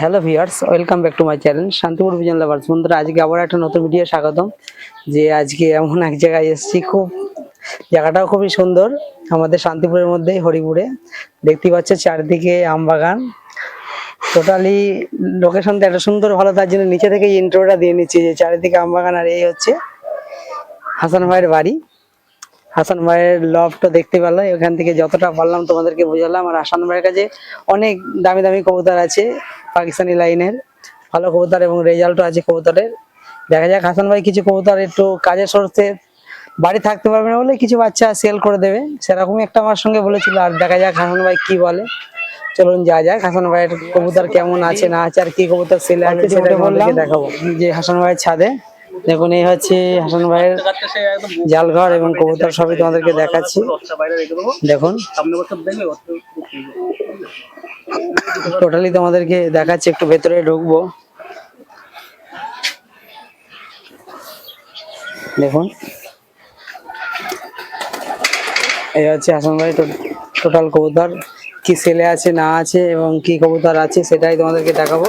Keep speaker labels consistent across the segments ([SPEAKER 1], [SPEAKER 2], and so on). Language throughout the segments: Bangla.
[SPEAKER 1] Hello viewers, welcome back to my channel Shantipur vision lovers. বন্ধুরা, আজকে আবার একটা নতুন ভিডিও স্বাগতম। যে আজকে এমন এক জায়গায় এসেছি, খুব জায়গাটাও খুবই সুন্দর, আমাদের শান্তিপুরের মধ্যেই, হরিপুরে। দেখতে পাচ্ছ চারিদিকে আম বাগান। টোটালি লোকেশনটা এত সুন্দর, ভালো, তার জন্য নিচে থেকে ইন্ট্রোটা দিয়ে নিচ্ছি, যে চারিদিকে আম বাগান আর এই হচ্ছে হাসান ভাইয়ের বাড়ি। হাসান ভাইয়ের লভটা দেখতে পেলাম। এখান থেকে যতটা পারলাম তোমাদেরকে বোঝালাম। আর হাসান ভাইয়ের কাছে অনেক দামি দামি কবুতর আছে পাকিস্তানি লাইনের ভালো কবুতর এবং রেজাল্টও আছে কবুতরের। দেখা যাক হাসান ভাই কিছু কবুতর একটু কাজের সোর্সে বাড়ি থাকতে পারবে না বলে কিছু বাচ্চা সেল করে দেবে। সেরকমই একটা আমার সঙ্গে বলেছিল। আর দেখা যাক হাসান ভাই কি বলে। চলুন যা যাক হাসান ভাইয়ের কবুতর কেমন আছে না আছে আর কি কবুতর সেল আছে সেটা বললাম। দেখাবো। যে হাসান ভাইয়ের ছাদে দেখুন, এই হচ্ছে হাসান ভাইয়ের জালঘর এবং কবুতর সবই তোমাদেরকে দেখাচ্ছি। দেখুন। টোটালি তোমাদেরকে দেখাচ্ছি, একটু ভেতরে ঢুকবো। দেখুন। এই হচ্ছে হাসান ভাই টোটাল কবুতর। কি সেলে আছে, না আছে এবং কি কবুতর আছে, সেটাই তোমাদেরকে দেখাবো।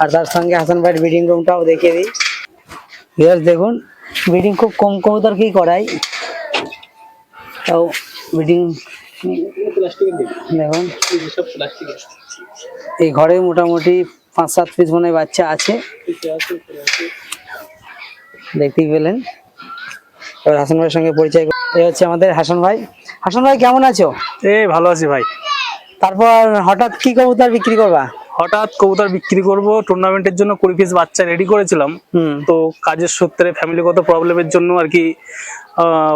[SPEAKER 1] আর তার সঙ্গে হাসান ভাইয়ের ব্রিডিং রুমটাও দেখিয়ে দিই। ভিউয়ার্স দেখুন ব্রিডিং খুব কম কবুতরকেই করাই। তাও ব্রিডিং দেখুন এই ঘরে মোটামুটি পাঁচ সাত পিস মনে বাচ্চা আছে। দেখতেই পেলেন। এবার হাসান ভাইয়ের সঙ্গে পরিচয় এই হচ্ছে আমাদের হাসান ভাই। হাসান ভাই কেমন আছো?
[SPEAKER 2] এই ভালো আছি ভাই।
[SPEAKER 1] তারপর হঠাৎ কি কবুতর বিক্রি করবা?
[SPEAKER 2] হঠাৎ কবুতর বিক্রি করব টুর্নামেন্টের জন্য কুড়ি পিস বাচ্চা রেডি করেছিলাম। তো কাজের সূত্রে ফ্যামিলিগত প্রবলেমের জন্য আর কি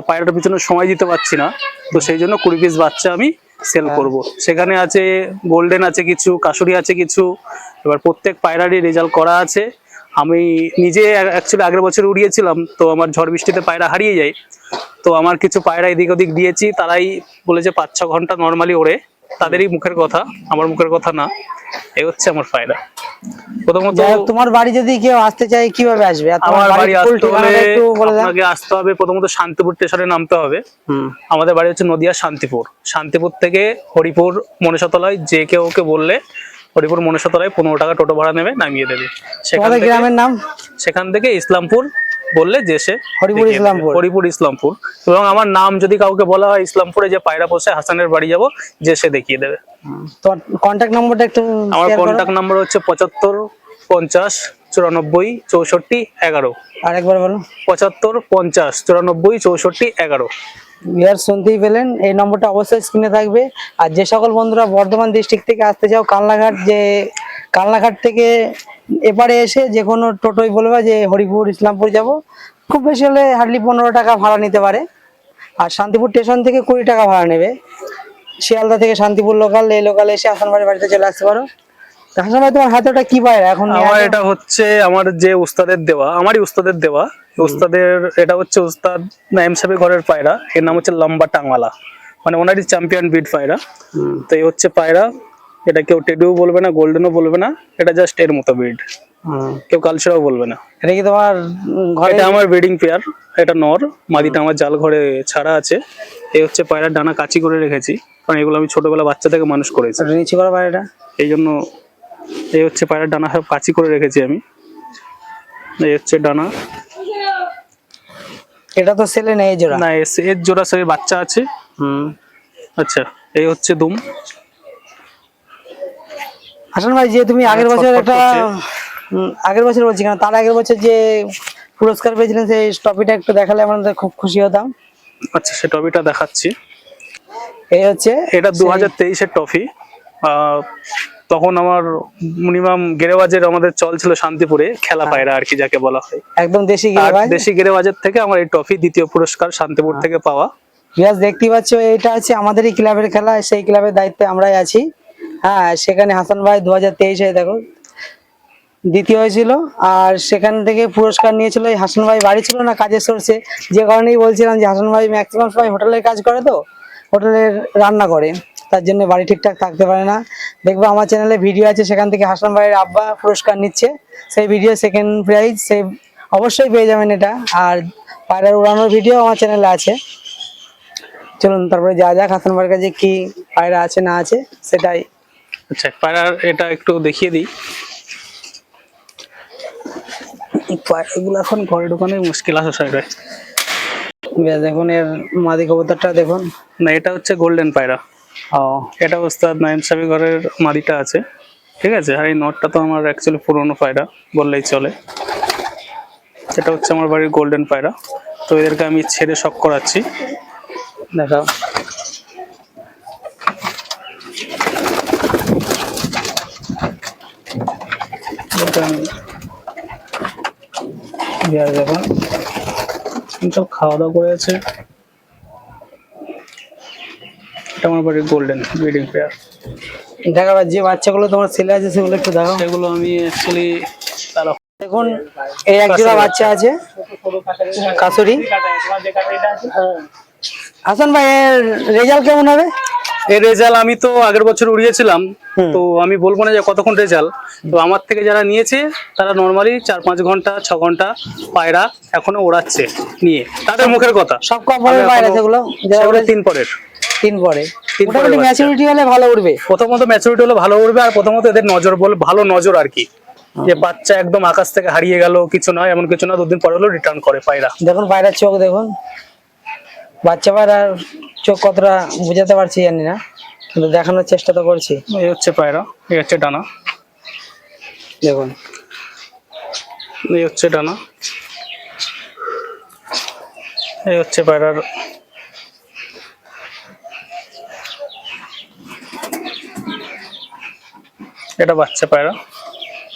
[SPEAKER 2] পায়রাটার পিছনে সময় দিতে পারছি না। তো সেই জন্য কুড়ি পিস বাচ্চা আমি সেল করব। সেখানে আছে গোল্ডেন আছে কিছু কাশুরি আছে কিছু এবার প্রত্যেক পায়রারই রেজাল্ট করা আছে। আমি নিজে অ্যাকচুয়ালি আগের বছর উড়িয়েছিলাম তো আমার ঝড় বৃষ্টিতে পায়রা হারিয়ে যায়। তো আমার কিছু পায়রা এদিক ওদিক দিয়েছি তারাই বলেছে পাঁচ ছ ঘণ্টা নর্মালি ওড়ে। তাদেরই মুখের কথা আমার মুখের কথা না এই হচ্ছে আমার ফায়দা। প্রথমত
[SPEAKER 1] তোমার বাড়ি যদি কেউ আসতে চায় কীভাবে আসবে?
[SPEAKER 2] আমার বাড়ি আসতে হলে আপনাকে আসতে হবে প্রথমত শান্তিপুর স্টেশনে নামতে হবে।
[SPEAKER 1] হুম।
[SPEAKER 2] আমাদের বাড়ি হচ্ছে নদিয়া শান্তিপুর। শান্তিপুর থেকে হরিপুর মনসাতলায় যে কেউ ওকে বললে হরিপুর মনসাতলায় পনেরো টাকা টোটো ভাড়া নেবে নামিয়ে দেবে। সেখান থেকে
[SPEAKER 1] গ্রামের নাম?
[SPEAKER 2] সেখান থেকে ইসলামপুর বললে যে সে
[SPEAKER 1] হরিপুর ইসলামপুর।
[SPEAKER 2] হরিপুর ইসলামপুর এবং আমার নাম যদি কাউকে বলা হয় ইসলামপুরে যে পায়রা বসে হাসানের বাড়ি যাব যে সে দেখিয়ে দেবে
[SPEAKER 1] তো কন্ট্যাক্ট নম্বরটা একটু
[SPEAKER 2] আমার
[SPEAKER 1] কন্টাক্ট।
[SPEAKER 2] কন্ট্যাক্ট নাম্বার হচ্ছে পঁচাত্তর পঞ্চাশ চুরানব্বই চৌষট্টি এগারো।
[SPEAKER 1] আরেকবার বলো।
[SPEAKER 2] পঁচাত্তর পঞ্চাশ চুরানব্বই চৌষট্টি এগারো।
[SPEAKER 1] বিহার শুনতেই পেলেন এই নম্বরটা অবশ্যই স্ক্রিনে থাকবে। আর যে সকল বন্ধুরা বর্ধমান ডিস্ট্রিক্ট থেকে আসতে চাও কালনাঘাট যে কালনাঘাট থেকে এপারে এসে যে কোনো টোটোই বলবে যে হরিপুর ইসলামপুর যাব খুব বেশি হলে হার্ডলি পনেরো টাকা ভাড়া নিতে পারে। আর শান্তিপুর স্টেশন থেকে কুড়ি টাকা ভাড়া নেবে। শিয়ালদা থেকে শান্তিপুর লোকাল এই লোকালে এসে হাসানবাড়ি বাড়িতে চলে আসতে পারো। হাসান ভাই তোমার হাতে ওটা কি পায়রা এখন
[SPEAKER 2] আমার এটা হচ্ছে আমার যে উস্তাদের দেওয়া আমারই উস্তাদের দেওয়া। উস্তাদের এটা হচ্ছে উস্তাদ নাইম সাহেবের ঘরের পায়রা। এর নাম হচ্ছে লম্বা টাংওয়ালা মানে ওনারই চ্যাম্পিয়ন বিট পায়রা। তো এই হচ্ছে পায়রা। এটা কেউ টেডিও বলবে না গোল্ডেনও বলবে না। এটা জাস্ট এর মতো ব্রিড কেউ কালচারও বলবে না।
[SPEAKER 1] এটা কি তোমার ঘরে
[SPEAKER 2] এটা আমার ব্রিডিং পেয়ার এটা নর। মাদিটা আমার জাল ঘরে ছাড়া আছে। এই হচ্ছে পায়রার ডানা কাচি করে রেখেছি। কারণ এগুলো আমি ছোটবেলা বাচ্চা থেকে মানুষ করেছি।
[SPEAKER 1] নিচে করো পায়রাটা?
[SPEAKER 2] এই জন্য এই হচ্ছে পায়রার ডানা সব কাচি করে রেখেছি আমি। এই হচ্ছে ডানা।
[SPEAKER 1] এটা তো সেলে নেই এই জোড়া?
[SPEAKER 2] না এর জোড়া সে বাচ্চা আছে।
[SPEAKER 1] হুম।
[SPEAKER 2] আচ্ছা এই হচ্ছে দুম।
[SPEAKER 1] হাসান ভাই যে তুমি আগের বছর একটা আগের বছর বলছি কেন? তার আগের বছর যে পুরস্কার পেয়েছিলেন সেই টপিটা একটু দেখালে আমাদের খুব খুশি হতাম।
[SPEAKER 2] আচ্ছা সে টপিটা দেখাচ্ছি।
[SPEAKER 1] এই হচ্ছে
[SPEAKER 2] এটা দু হাজার তেইশের টফি তখন আমার মিনিমাম গেরেবাজের আমাদের চল ছিল শান্তিপুরে খেলা পায়রা আর কি যাকে বলা হয়।
[SPEAKER 1] একদম দেশি
[SPEAKER 2] দেশি গেরেবাজের থেকে আমার এই ট্রফি দ্বিতীয় পুরস্কার শান্তিপুর থেকে পাওয়া।
[SPEAKER 1] বিরাজ দেখতেই পাচ্ছ এটা হচ্ছে আমাদেরই ক্লাবের খেলা সেই ক্লাবের দায়িত্বে আমরাই আছি। হ্যাঁ সেখানে হাসান ভাই দু হাজার তেইশে দেখো দ্বিতীয় হয়েছিল। আর সেখান থেকে পুরস্কার নিয়েছিল এই হাসান ভাই বাড়ি ছিল না কাজের সোর্সে যে কারণেই বলছিলাম যে হাসান ভাই ম্যাক্সিমাম সময় হোটেলের কাজ করে তো হোটেলের রান্না করে। তার জন্য বাড়ি ঠিকঠাক থাকতে পারে না। দেখব আমার চ্যানেলে ভিডিও আছে সেখান থেকে হাসান ভাইয়ের আব্বা পুরস্কার নিচ্ছে। সেই ভিডিও সেকেন্ড প্রাইজ সেই অবশ্যই পেয়ে যাবেন এটা। আর পায়রার উড়ানোর ভিডিও আমার চ্যানেলে আছে। চলুন তারপরে যা যাক হাসান ভাইয়ের কাছে কি পায়রা আছে না আছে সেটাই।
[SPEAKER 2] আচ্ছা পায়রার এটা একটু দেখিয়ে দিই। এগুলো এখন ঘরে মুশকিল
[SPEAKER 1] দেখুন এর মাদি কবুতরটা দেখুন।
[SPEAKER 2] না এটা হচ্ছে গোল্ডেন পায়রা।
[SPEAKER 1] ও,
[SPEAKER 2] এটা ওস্তাদ নাইম সাবি ঘরের মাদিটা আছে, ঠিক আছে? আর এই নটটা তো আমার অ্যাকচুয়ালি পুরনো পায়রা, বললেই চলে। এটা হচ্ছে আমার বাড়ির গোল্ডেন পায়রা। তো এদেরকে আমি ছেড়ে শখ করাচ্ছি। সব খাওয়া দাওয়া করে আছে। এটা গোল্ডেন ব্রিডিং পেয়ার
[SPEAKER 1] দেখাবার যে বাচ্চাগুলো তোমার ছেলে আছে সেগুলো একটু দেখাও
[SPEAKER 2] সেগুলো আমি অ্যাকচুয়ালি
[SPEAKER 1] দেখুন এই এক জোড়া বাচ্চা আছে কাসুরি। হাসান ভাই এর রেজাল্ট কেমন হবে?
[SPEAKER 2] এই রেজাল্ট আমি তো আগের বছর উড়িয়েছিলাম তো আমি বলব না যে কতক্ষণ রেজাল্ট তো আমার থেকে যারা নিয়েছে তারা নর্মালি চার পাঁচ ঘণ্টা ছ ঘণ্টা পায়রা এখনও ওড়াচ্ছে নিয়ে। তাদের মুখের কথা।
[SPEAKER 1] সব বাইরে
[SPEAKER 2] এখনো-
[SPEAKER 1] সেগুলো।
[SPEAKER 2] তিন পরের।
[SPEAKER 1] তিন পরে মোটামুটি ম্যাচুরিটি হলে ভালো উঠবে
[SPEAKER 2] প্রথমত ম্যাচুরিটি হলে ভালো উঠবে আর প্রথমত এদের নজর বল ভালো নজর আর কি। যে বাচ্চা একদম আকাশ থেকে হারিয়ে গেল কিছু নয় এমন কিছু না দুদিন পরে হলো রিটার্ন করে পায়রা।
[SPEAKER 1] দেখুন পায়রার চোখ দেখুন। বাচ্চা পায়রার চোখ কতটা বুঝাতে পারছি জানি না কিন্তু দেখানোর চেষ্টা তো করছি।
[SPEAKER 2] এই হচ্ছে পায়রা এই হচ্ছে ডানা।
[SPEAKER 1] দেখুন।
[SPEAKER 2] এই হচ্ছে ডানা। এই হচ্ছে পায়রার এটা বাচ্চা পায়রা।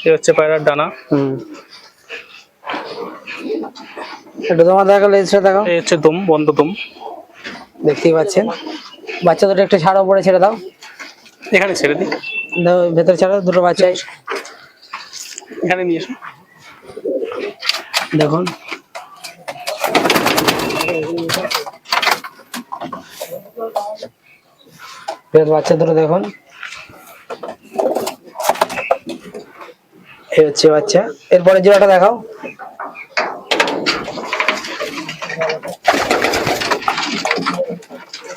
[SPEAKER 2] এ হচ্ছে পায়রার ডানা।
[SPEAKER 1] হুম। একটু তোমার দেখাল এসে দেখো
[SPEAKER 2] এই হচ্ছে দুম বন্ধ দুম।
[SPEAKER 1] দেখতেই পাচ্ছেন। বাচ্চা দুটো একটু ছাড়াও পরে ছেড়ে দাও।
[SPEAKER 2] এখানে ছেড়ে দিই।
[SPEAKER 1] দাও ভেতরে ছাড়াও দুটো বাচ্চাই।
[SPEAKER 2] এখানে নিয়ে এসো।
[SPEAKER 1] দেখুন। বাচ্চা দুটো দেখুন। এই হচ্ছে বাচ্চা। এরপরে জোড়াটা দেখাও।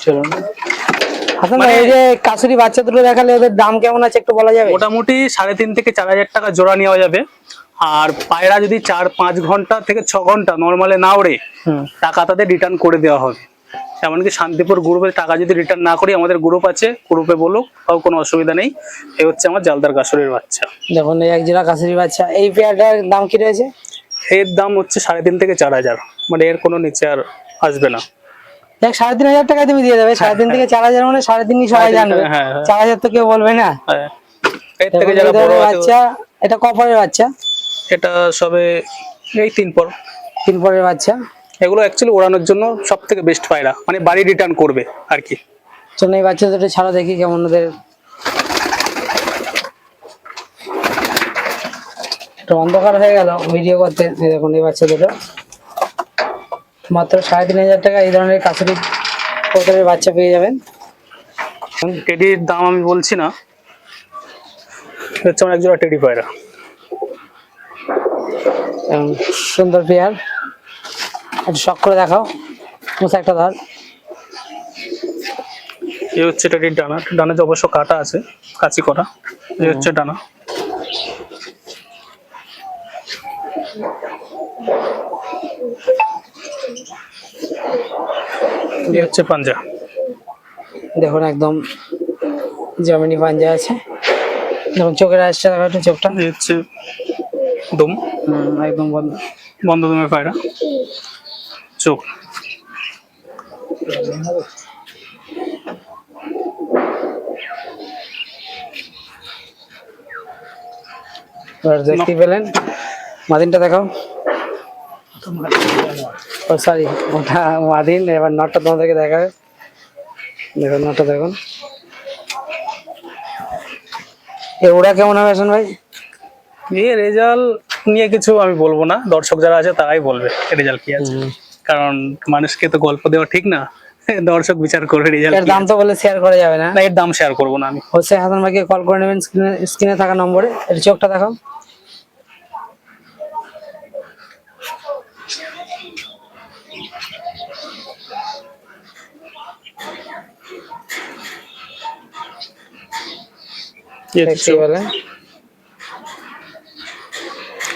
[SPEAKER 1] চলুন। হাসান ভাই, এই যে বাচ্চা দুটো দেখালে ওদের দাম কেমন আছে একটু বলা যাবে?
[SPEAKER 2] মোটামুটি সাড়ে তিন থেকে চার হাজার টাকা জোড়া নেওয়া যাবে। আর পায়রা যদি চার পাঁচ ঘণ্টা থেকে ছ ঘণ্টা নর্মালে না ওড়ে টাকা তাদের রিটার্ন করে দেওয়া হবে। এমনকি শান্তিপুর গ্রুপে টাকা যদি রিটার্ন না করি আমাদের গ্রুপ আছে গ্রুপে বলুক তাও কোনো অসুবিধা নেই। এই হচ্ছে আমার জালদার কাসরের বাচ্চা।
[SPEAKER 1] দেখুন এই এক জোড়া কাশুরির বাচ্চা। এই পেয়ারটার দাম কি রয়েছে?
[SPEAKER 2] এর দাম হচ্ছে সাড়ে তিন থেকে চার হাজার। মানে এর কোনো নিচে আর আসবে না।
[SPEAKER 1] দেখ সাড়ে তিন হাজার টাকা তুমি দিয়ে দেবে। সাড়ে তিন থেকে চার হাজার মানে সাড়ে সবাই জানবে।
[SPEAKER 2] হ্যাঁ, হ্যাঁ।
[SPEAKER 1] চার হাজার তো কেউ বলবে না।
[SPEAKER 2] হ্যাঁ। এর থেকে যারা বড়
[SPEAKER 1] বাচ্চা এটা কপারের বাচ্চা?
[SPEAKER 2] এটা সবে এই তিন পর।
[SPEAKER 1] তিন পরের বাচ্চা।
[SPEAKER 2] এগুলো অ্যাকচুয়ালি ওড়ানোর জন্য সব থেকে বেস্ট পায়রা মানে বাড়ি রিটার্ন করবে আর কি।
[SPEAKER 1] চলুন এই বাচ্চা দুটো ছাড়া দেখি কেমন ওদের অন্ধকার হয়ে গেল ভিডিও করতে। দেখুন এই বাচ্চা দুটো মাত্র সাড়ে তিন হাজার টাকা এই ধরনের কাছুরি কোতরের বাচ্চা পেয়ে যাবেন।
[SPEAKER 2] টেডির দাম আমি বলছি না। এটা হচ্ছে আমার একজোড়া টেডি পায়রা।
[SPEAKER 1] সুন্দর পেয়ার। একটু শখ করে দেখাও। মুসা একটা ধর।
[SPEAKER 2] এই হচ্ছে টেডির ডানা। ডানাতে অবশ্য কাটা আছে কাচি করা এই হচ্ছে ডানা। এই হচ্ছে পাঞ্জা।
[SPEAKER 1] দেখুন একদম জমিনি পাঞ্জা আছে। দেখুন চোখের আসছে দেখো চোখটা।
[SPEAKER 2] এই হচ্ছে দুম।
[SPEAKER 1] একদম বন্ধ।
[SPEAKER 2] বন্ধ দুমের পায়রা। চোখ।
[SPEAKER 1] এবার দেখতেই পেলেন? মাদিনটা দেখাও। ও সরি ওটা মাদিন এবার নটটা তোমাদেরকে দেখাবে। দেখুন নটটা দেখুন। এ ওরা কেমন হবে ভাই?
[SPEAKER 2] এই রেজাল্ট নিয়ে কিছু আমি বলব না। দর্শক যারা আছে তারাই বলবে রেজাল্ট কি আছে। কারণ মানুষকে তো গল্প দেওয়া ঠিক না দর্শক বিচার করবে রেজাল্ট
[SPEAKER 1] এর দাম তো বলে শেয়ার করা যাবে না।
[SPEAKER 2] না এর দাম শেয়ার করব না আমি।
[SPEAKER 1] হোসে হাসান ভাইকে কল করে নেবেন স্ক্রিনে স্ক্রিনে থাকা নম্বরে। এর চোখটা দেখাও।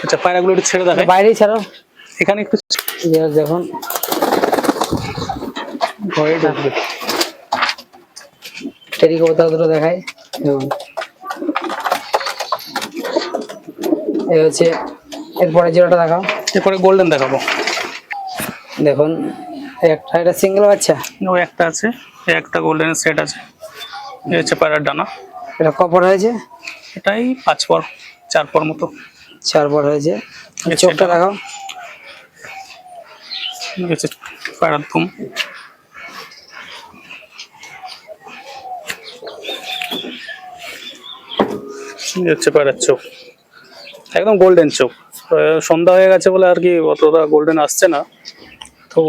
[SPEAKER 2] আচ্ছা পায়রাগুলো একটু ছেড়ে দেখায়
[SPEAKER 1] বাইরেই ছাড়ো।
[SPEAKER 2] এখানে একটু
[SPEAKER 1] দেখুন।
[SPEAKER 2] ভয়ে ঢুকবে।
[SPEAKER 1] টেরি কবুতর দুটো দেখাই? দেখুন। এই হচ্ছে এরপরে জিরোটা দেখাও।
[SPEAKER 2] এরপরে গোল্ডেন দেখাবো।
[SPEAKER 1] দেখুন একটা এটা সিঙ্গেল বাচ্চা?
[SPEAKER 2] ওই একটা আছে একটা গোল্ডেনের সেট আছে। এই হচ্ছে পায়রার ডানা।
[SPEAKER 1] এটা কপর হয়েছে?
[SPEAKER 2] এটাই পাঁচ পর চার পর মতো।
[SPEAKER 1] চার পর হয়েছে। চোখটা দেখাও।
[SPEAKER 2] পায়রার ধুম। হচ্ছে পায়রার চোখ। একদম গোল্ডেন চোখ। সন্ধ্যা হয়ে গেছে বলে আর কি অতটা গোল্ডেন আসছে না। তো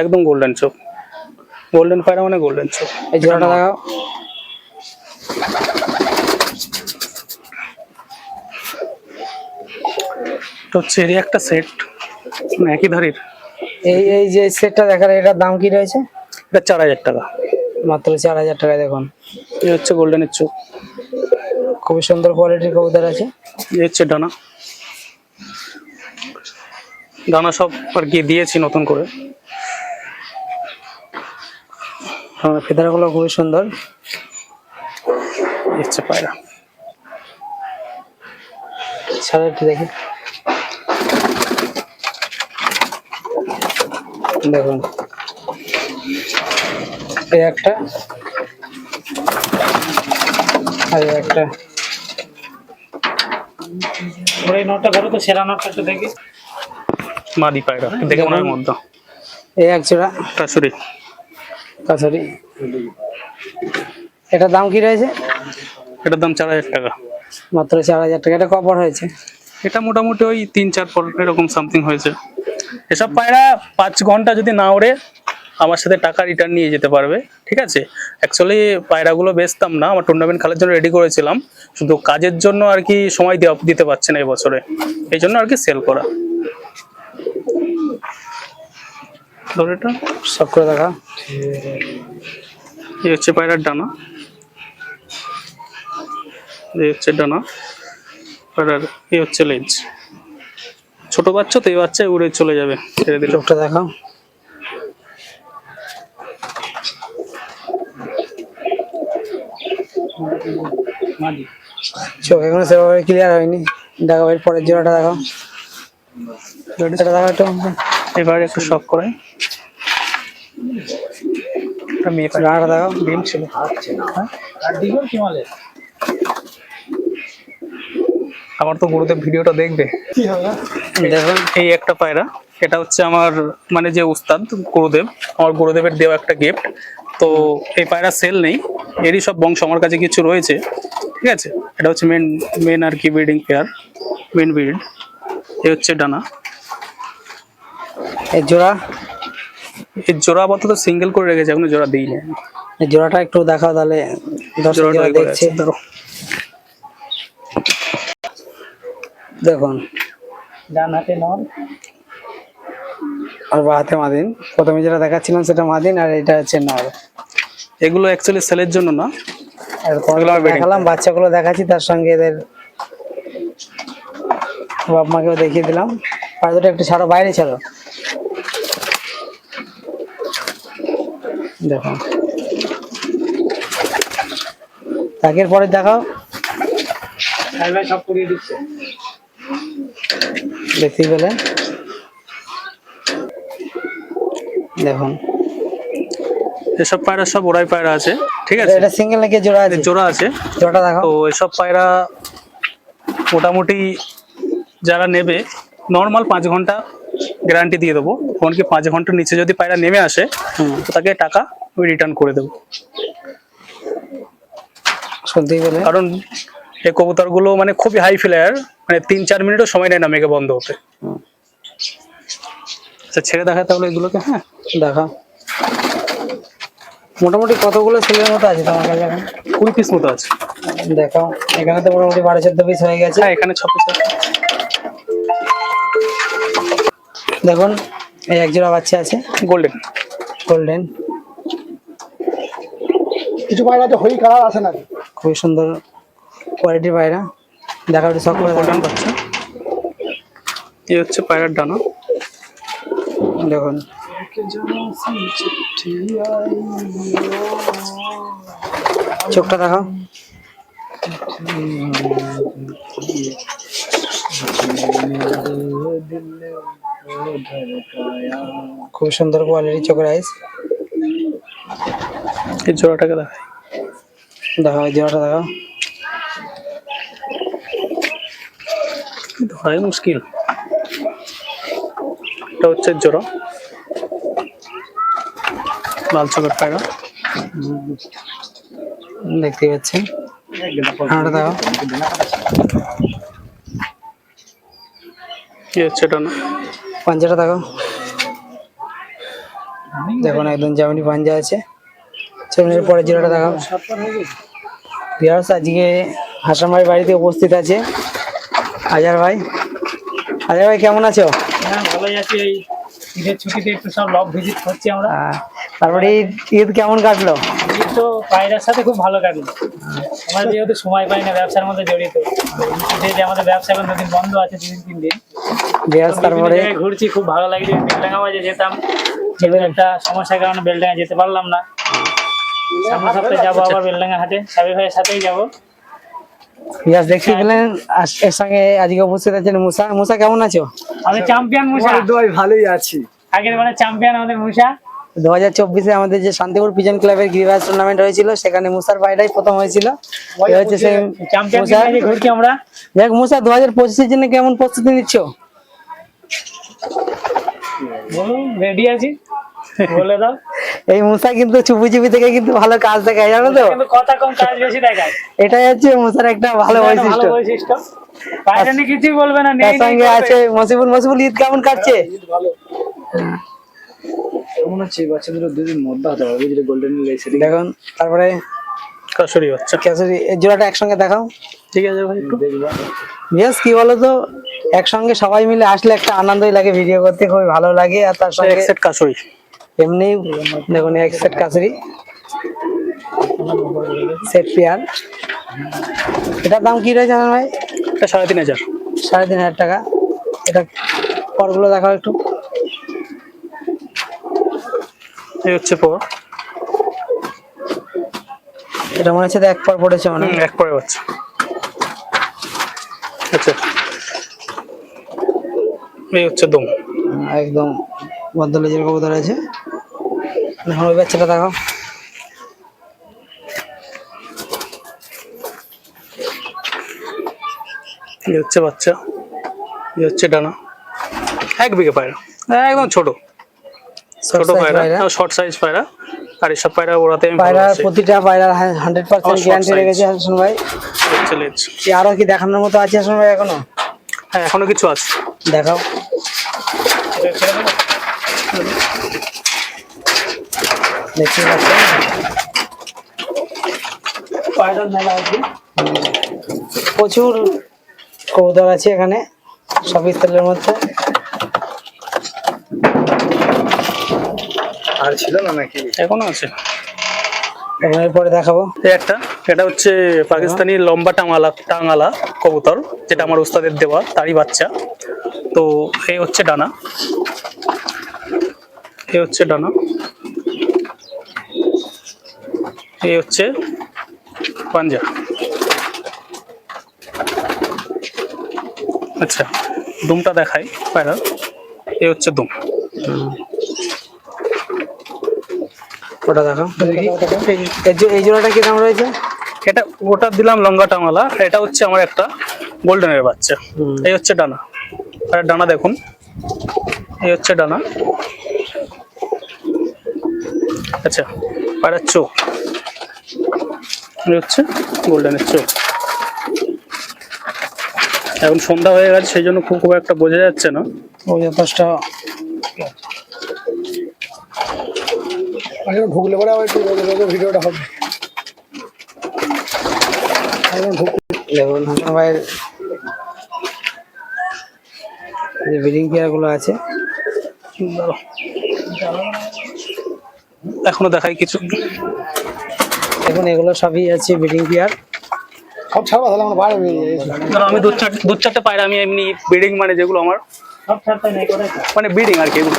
[SPEAKER 2] একদম গোল্ডেন চোখ। গোল্ডেন পায়রা মানে গোল্ডেন চোখ।
[SPEAKER 1] এই জোড়াটা দেখাও
[SPEAKER 2] তো এরই একটা সেট একই ধারির।
[SPEAKER 1] এই এই যে সেটটা দেখার এটার দাম কি রয়েছে?
[SPEAKER 2] এটা চার হাজার টাকা।
[SPEAKER 1] মাত্র চার হাজার টাকায় দেখুন।
[SPEAKER 2] এই হচ্ছে গোল্ডেনের চোখ।
[SPEAKER 1] খুবই সুন্দর কোয়ালিটির কবুতর আছে।
[SPEAKER 2] হচ্ছে ডানা। ডানা সব আর কি দিয়েছি নতুন করে।
[SPEAKER 1] হ্যাঁ ফেদারগুলো খুবই সুন্দর।
[SPEAKER 2] হচ্ছে পায়রা।
[SPEAKER 1] ছাড়া একটু দেখি। দেখুন। এই একটা। আর এই একটা। এই নোটটা ধরো তো সেরা নোটটা একটু দেখি।
[SPEAKER 2] মাদি পায়রা দেখে মনে হয় মধ্যে
[SPEAKER 1] এই এক জোড়া। এটার দাম কি রয়েছে?
[SPEAKER 2] এটার দাম চার হাজার টাকা।
[SPEAKER 1] মাত্র চার হাজার টাকা এটা কপর হয়েছে।
[SPEAKER 2] এটা মোটামুটি ওই তিন চার পর এরকম সামথিং হয়েছে। এসব পায়রা পাঁচ ঘণ্টা যদি না ওড়ে আমার সাথে টাকা রিটার্ন নিয়ে যেতে পারবে, ঠিক আছে? অ্যাকচুয়ালি পায়রাগুলো বেচতাম না, আমার টুর্নামেন্ট খেলার জন্য রেডি করেছিলাম, শুধু কাজের জন্য আর কি সময় দেওয়া, দিতে পারছে না এবছরে এই জন্য আর কি সেল করা।
[SPEAKER 1] সব করে দেখা।
[SPEAKER 2] এই হচ্ছে পায়রার ডানা। এই হচ্ছে ডানা। পায়রার হচ্ছে লেজ। ছোট বাচ্চা, তো এই বাচ্চা উড়ে চলে যাবে। ছেড়ে দিলে
[SPEAKER 1] চোখটা চোখ এখনও সেভাবে ক্লিয়ার হয়নি। দেখো এর পরের জোড়াটা দেখো। এটা দেখো একটু।
[SPEAKER 2] এবার একটু শখ করে।
[SPEAKER 1] জোড়াটা দেখো।
[SPEAKER 2] ডিম ছিল। আমার তো গুরুদেব ভিডিওটা দেখবে।
[SPEAKER 1] দেখুন
[SPEAKER 2] এই একটা পায়রা। এটা হচ্ছে আমার মানে যে উস্তাদ গুরুদেব আমার গুরুদেবের দেওয়া একটা গিফট তো এই পায়রা সেল নেই। এরই সব বংশ আমার কাছে কিছু রয়েছে। ঠিক আছে? এটা হচ্ছে মেন মেন আর কি ব্রিডিং পেয়ার মেন ব্রিড এ হচ্ছে ডানা।
[SPEAKER 1] এর জোড়া?
[SPEAKER 2] এই জোড়া আপাতত সিঙ্গেল করে রেখেছে এখনও জোড়া দিই না
[SPEAKER 1] জোড়াটা একটু দেখাও তাহলে
[SPEAKER 2] জোড়াটা
[SPEAKER 1] দেখছে।
[SPEAKER 2] ধরো।
[SPEAKER 1] দেখুন। ডান হাতে নর। আর বা হাতে মাদিন। প্রথমে যেটা দেখাচ্ছিলাম সেটা মাদিন আর এটা হচ্ছে নর
[SPEAKER 2] এগুলো অ্যাকচুয়ালি সেলের জন্য না?
[SPEAKER 1] দেখালাম বাচ্চাগুলো দেখাচ্ছি তার সঙ্গে এদের বাপ মাকেও দেখিয়ে দিলাম। আর দুটো একটু ছাড়ো বাইরে ছাড়ো। দেখো। তাকের পরে দেখাও। সব করিয়ে দিচ্ছে। দেখতেই পেলেন। দেখুন।
[SPEAKER 2] এসব পায়রা সব ওরাই পায়রা আছে ঠিক আছে?
[SPEAKER 1] এটা সিঙ্গেল নাকি জোড়া আছে?
[SPEAKER 2] জোড়া আছে।
[SPEAKER 1] জোড়াটা দেখাও।
[SPEAKER 2] তো এসব পায়রা মোটামুটি যারা নেবে নর্মাল পাঁচ ঘণ্টা গ্যারান্টি দিয়ে দেবো। এমনকি পাঁচ ঘণ্টার নিচে যদি পায়রা নেমে আসে তো তাকে টাকা আমি রিটার্ন করে দেবো। কারণ এই কবুতরগুলো মানে খুবই হাই ফ্লায়ার মানে তিন চার মিনিটও সময় নেয় না মেঘে বন্ধ হতে। আচ্ছা ছেড়ে দেখা তাহলে এগুলোকে হ্যাঁ?
[SPEAKER 1] দেখাও মোটামুটি কতগুলো ছেলের মতো আছে তোমার কাছে এখন?
[SPEAKER 2] কুড়ি পিস মতো আছে।
[SPEAKER 1] দেখাও এখানে তো মোটামুটি বারো চোদ্দ পিস হয়ে গেছে।
[SPEAKER 2] হ্যাঁ এখানে ছ পিস
[SPEAKER 1] দেখুন এই এক জোড়া বাচ্চা আছে।
[SPEAKER 2] গোল্ডেন
[SPEAKER 1] গোল্ডেন
[SPEAKER 3] কিছু পায়রা তো হই কালার আছে না
[SPEAKER 1] খুবই সুন্দর কোয়ালিটির পায়রা। দেখা একটু শখ করে
[SPEAKER 2] গোল্ডেন বাচ্চা। এই হচ্ছে পায়রার ডানা।
[SPEAKER 1] দেখুন চোখটা দেখাও খুব সুন্দর কোয়ালিটি চোখের আইস
[SPEAKER 2] এই জোড়াটাকে দেখাই।
[SPEAKER 1] দেখাও এই জোড়াটা দেখাও
[SPEAKER 2] ধরাই মুশকিল। এটা হচ্ছে জোড়া। লাল চোখের পায়রা।
[SPEAKER 1] দেখতে পাচ্ছেন। হাঁটা
[SPEAKER 2] হচ্ছে ডানা
[SPEAKER 1] পাঞ্জাটা দেখুন একদম জামিনি পাঞ্জা আছে। চলুন পরে জিরোটা দেখাও বিহার আজকে হাসান ভাই বাড়িতে উপস্থিত আছে। হাজার ভাই। হাজার ভাই কেমন আছো?
[SPEAKER 3] হ্যাঁ ভালোই আছি। এই ঈদের ছুটিতে একটু সব লক ভিজিট করছি আমরা।
[SPEAKER 1] তারপরে ঈদ- ঈদ কেমন কাটলো?
[SPEAKER 3] ঈদ তো পায়রার সাথে খুব ভালো কাটলো। আমরা যেহেতু সময় পাই না ব্যবসার মধ্যে জড়িত। যে আমাদের ব্যবসা এখন দুদিন বন্ধ আছে দুদিন তিন দিন।
[SPEAKER 1] তারপরে?
[SPEAKER 3] ঘুরছি খুব ভালো লাগছে বেলডাঙ্গা মাঝে যেতাম। এবার একটা সমস্যার কারণে বেলডাঙ্গা যেতে পারলাম না। সামনের সপ্তাহে যাব আবার বেলডাঙ্গা হাটে। সাবি ভাইয়ের সাথেই যাব।
[SPEAKER 1] দেখতে পেলেন আস- এর সঙ্গে আজকে উপস্থিত আছেন মুসা। মুসা কেমন আছো?
[SPEAKER 3] আমাদের চ্যাম্পিয়ন মুসা।
[SPEAKER 4] ভালোই আছি।
[SPEAKER 3] আগের মানে চ্যাম্পিয়ন আমাদের মুসা।
[SPEAKER 1] দু হাজার চব্বিশে আমাদের যে শান্তিপুর পিজন ক্লাবের গিরিবাজ টুর্নামেন্ট হয়েছিল সেখানে মুসার পায়রাই প্রথম হয়েছিল। হচ্ছে সেই
[SPEAKER 3] আমরা।
[SPEAKER 1] দেখ মুসা দু হাজার পঁচিশের জন্য কেমন প্রস্তুতি নিচ্ছ?
[SPEAKER 3] বলুন রেডি আছি। বলে দাও।
[SPEAKER 1] এই মুসা কিন্তু চুপি চুপি থেকে কিন্তু ভালো কাজ দেখায় জানো তো?
[SPEAKER 3] কথা কম কাজ বেশি দেখায়।
[SPEAKER 1] এটাই হচ্ছে মুসার একটা ভালো বৈশিষ্ট্য।
[SPEAKER 3] বৈশিষ্ট্য। বাইরে কিছুই বলবে না
[SPEAKER 1] সঙ্গে আছে মসিবুল মসিবুল ঈদ কেমন কাটছে?
[SPEAKER 4] কেমন হচ্ছে বাচ্চাদের দুদিন মধ্যে হতে পারবে বুঝলি গোল্ডেন লেসে
[SPEAKER 1] দেখুন তারপরে
[SPEAKER 2] কাশুরি বাচ্চা।
[SPEAKER 1] কেশরি এই জোড়াটা একসঙ্গে দেখাও।
[SPEAKER 2] ঠিক আছে ভাই একটু।
[SPEAKER 4] দেখবা।
[SPEAKER 1] বেশ কি বলতো? একসঙ্গে সবাই মিলে আসলে একটা আনন্দই লাগে ভিডিও করতে খুবই ভালো লাগে। আর তার সঙ্গে
[SPEAKER 2] এক সেট কাশুরি।
[SPEAKER 1] এমনি দেখুন এক সেট কাছড়ি সেট পেয়ার এটার দাম কি রয়েছে জানেন ভাই?
[SPEAKER 2] এটা সাড়ে তিন হাজার।
[SPEAKER 1] সাড়ে তিন হাজার টাকা। এটা পরগুলো দেখাও একটু।
[SPEAKER 2] এই হচ্ছে পর।
[SPEAKER 1] এটা মনে হচ্ছে এক পর পড়েছে মানে
[SPEAKER 2] এক পরে বাচ্চা আচ্ছা। এই হচ্ছে দম।
[SPEAKER 1] একদম বদলেজের কবুতর আছে। এখন ওই বাচ্চাটা দেখাও
[SPEAKER 2] এই হচ্ছে বাচ্চা। এই হচ্ছে ডানা। এক বিঘে পায়রা। একদম ছোট। ছোট পায়রা?
[SPEAKER 1] পায়রা।
[SPEAKER 2] শর্ট সাইজ পায়রা? আর এসব পায়রা ওড়াতে আমি
[SPEAKER 1] পায়রা
[SPEAKER 2] ভালোবাসি।
[SPEAKER 1] প্রতিটা পায়রা হান্ড্রেড পার্সেন্ট
[SPEAKER 2] আমার short
[SPEAKER 1] গ্যারান্টি
[SPEAKER 2] size।
[SPEAKER 1] রেখেছে হাসান ভাই।
[SPEAKER 2] এই হচ্ছে
[SPEAKER 1] কি আরও কি দেখানোর মতো আছে হাসান ভাই এখনও?
[SPEAKER 2] হ্যাঁ এখনও কিছু আছে।
[SPEAKER 1] দেখাও? দেখতে পাচ্ছেন?
[SPEAKER 3] পায়রার মেলা আছে।
[SPEAKER 1] প্রচুর কবুতর আছে এখানে সব স্থলের মধ্যে।
[SPEAKER 4] আর ছিল না নাকি?
[SPEAKER 2] এখনও আছে।
[SPEAKER 1] এরপরে দেখাবো।
[SPEAKER 2] এই একটা এটা হচ্ছে পাকিস্তানি লম্বা টাঙালা টাঙালা কবুতর যেটা আমার উস্তাদের দেওয়া তারই বাচ্চা। তো এই হচ্ছে ডানা। এই হচ্ছে ডানা। এই হচ্ছে পাঞ্জা। আচ্ছা দুমটা দেখাই পায়রা এই হচ্ছে দুম।
[SPEAKER 1] ওটা দেখাও এই জোড়াটা কি দাম রয়েছে?
[SPEAKER 2] এটা ওটা দিলাম লঙ্গা টাঙালা। এটা হচ্ছে আমার একটা গোল্ডেনের বাচ্চা। এই হচ্ছে ডানা। আর ডানা দেখুন। এই হচ্ছে ডানা। আচ্ছা পায়রার চোখ। এই হচ্ছে গোল্ডেনের চোখ। এখন সন্ধ্যা হয়ে গেছে সেই জন্য খুব খুব একটা বোঝা যাচ্ছে না।
[SPEAKER 1] ও যথেষ্ট
[SPEAKER 4] এখন ঢুকলে পরে আবার একটু রোদে রোদে ভিডিওটা হবে।
[SPEAKER 1] দেখুন হাসান ভাইয়ের যে ব্রিডিং পেয়ারগুলো আছে।
[SPEAKER 2] এখনও দেখাই কিছু।
[SPEAKER 1] দেখুন এগুলো সবই আছে ব্রিডিং পেয়ার
[SPEAKER 4] সব ছাড়বা তাহলে আমরা বাইরে বেরিয়ে যাই।
[SPEAKER 2] ধরো আমি দু চারটে দু চারটে পায়রা আমি এমনি ব্রিডিং মানে যেগুলো আমার।
[SPEAKER 3] সব ছাড়তে নেই করে
[SPEAKER 2] মানে ব্রিডিং আর কি এগুলো।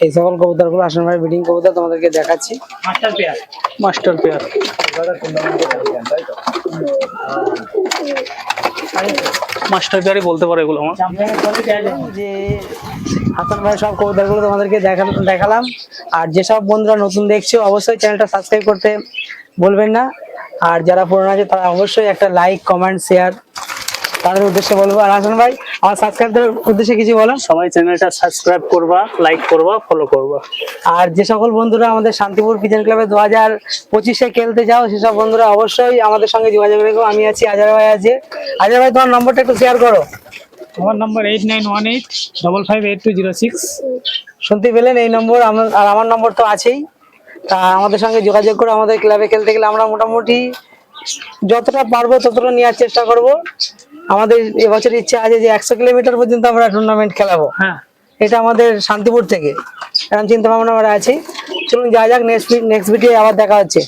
[SPEAKER 1] এই সকল কবুতরগুলো হাসান ভাই ব্রিডিং কবুতর তোমাদেরকে দেখাচ্ছি।
[SPEAKER 3] Master pair
[SPEAKER 2] master pair master পেয়ারই বলতে পারো এগুলো আমার।
[SPEAKER 1] যে হাসান ভাই সব কবুতরগুলো তোমাদেরকে দেখা- দেখালাম। আর যেসব বন্ধুরা নতুন দেখছ অবশ্যই চ্যানেলটা সাবস্ক্রাইব করতে বলবেন না। আর যারা পুরনো আছে তারা অবশ্যই একটা লাইক কমেন্ট শেয়ার তাদের উদ্দেশ্যে বলব। আর হাসান ভাই আমার সাবস্ক্রাইবদের উদ্দেশ্যে কিছু বলো
[SPEAKER 2] সবাই চ্যানেলটা সাবস্ক্রাইব করবা লাইক করবা ফলো করবা।
[SPEAKER 1] আর যে সকল বন্ধুরা আমাদের শান্তিপুর পিজন ক্লাবে দু হাজার পঁচিশে খেলতে যাও সেসব বন্ধুরা অবশ্যই আমাদের সঙ্গে যোগাযোগ রেখো। আমি আছি আজার ভাই আছে আজার ভাই তোমার নম্বরটা একটু শেয়ার করো।
[SPEAKER 3] আমার number eight nine one eight double five eight two zero six
[SPEAKER 1] শুনতে পেলেন এই নম্বর আমার- আর আমার নম্বর তো আছেই। তা আমাদের সঙ্গে যোগাযোগ করে আমাদের ক্লাবে খেলতে গেলে আমরা মোটামুটি যতটা পারব ততটা নেওয়ার চেষ্টা করব। আমাদের এবছর ইচ্ছে আছে যে একশো কিলোমিটার পর্যন্ত আমরা টুর্নামেন্ট খেলাবো।
[SPEAKER 3] হ্যাঁ।
[SPEAKER 1] এটা আমাদের শান্তিপুর থেকে। এরকম চিন্তা ভাবনা আমরা আছি। চলুন যা যাক নেক্সট নেক্সট ভিডিও আবার দেখা হচ্ছে।